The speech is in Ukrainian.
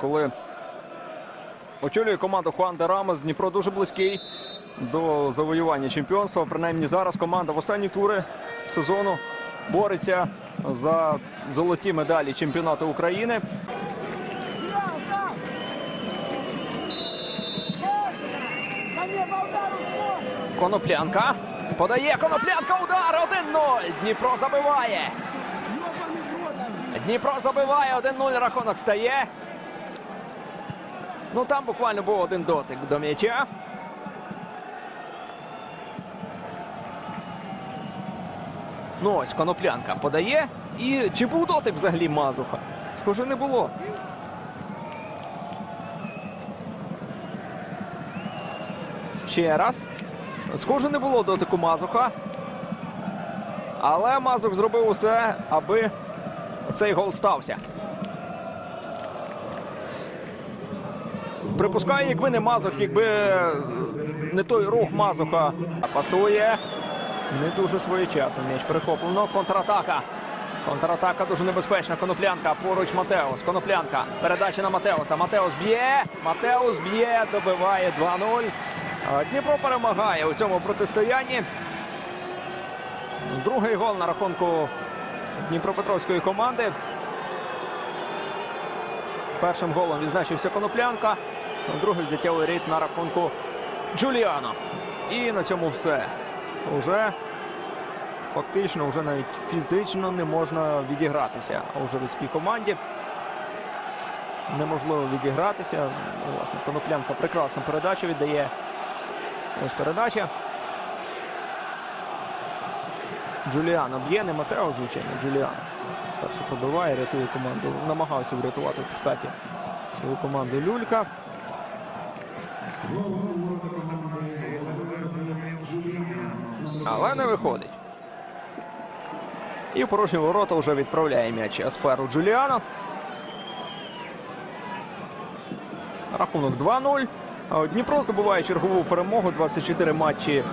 Коли очолює команду Хуан де Рамос, Дніпро дуже близький до завоювання чемпіонства. Принаймні зараз команда в останні тури сезону бореться за золоті медалі чемпіонату України. Коноплянка. Подає Коноплянка. Удар 1-0. Дніпро забиває. Дніпро забиває 1-0. Рахунок стає. Ну там буквально був один дотик до м'яча. Ну ось Коноплянка подає. І чи був дотик взагалі Мазуха? Схоже, не було. Ще раз. Схоже, не було дотику Мазуха. Але Мазух зробив усе, аби цей гол стався. Припускаю, якби не Мазух, якби не той рух Мазуха пасує. Не дуже своєчасно. М'яч перехоплено. Контратака. Контратака дуже небезпечна. Коноплянка. Поруч Матеус. Коноплянка. Передача на Матеуса. Матеус б'є. Матеус б'є. Добиває 2-0. Дніпро перемагає у цьому протистоянні. Другий гол на рахунку Дніпропетровської команди. Першим голом відзначився Коноплянка. Другий взяттєвий рейд на рахунку Джуліано. І на цьому все. Уже фактично, вже навіть фізично не можна відігратися у Жовицькій команді. Неможливо відігратися. Власне, Коноплянка прекрасну передачу віддає. Ось передача. Джуліано б'є, не Матео, звичайно, Джуліано. Перше пробиває, рятує команду. Намагався врятувати в підкаті свою команду Люлька. Але не виходить. І в порожні ворота вже відправляє м'яч Асперу Джуліано. Рахунок 2-0. Дніпро здобуває чергову перемогу. 24 матчі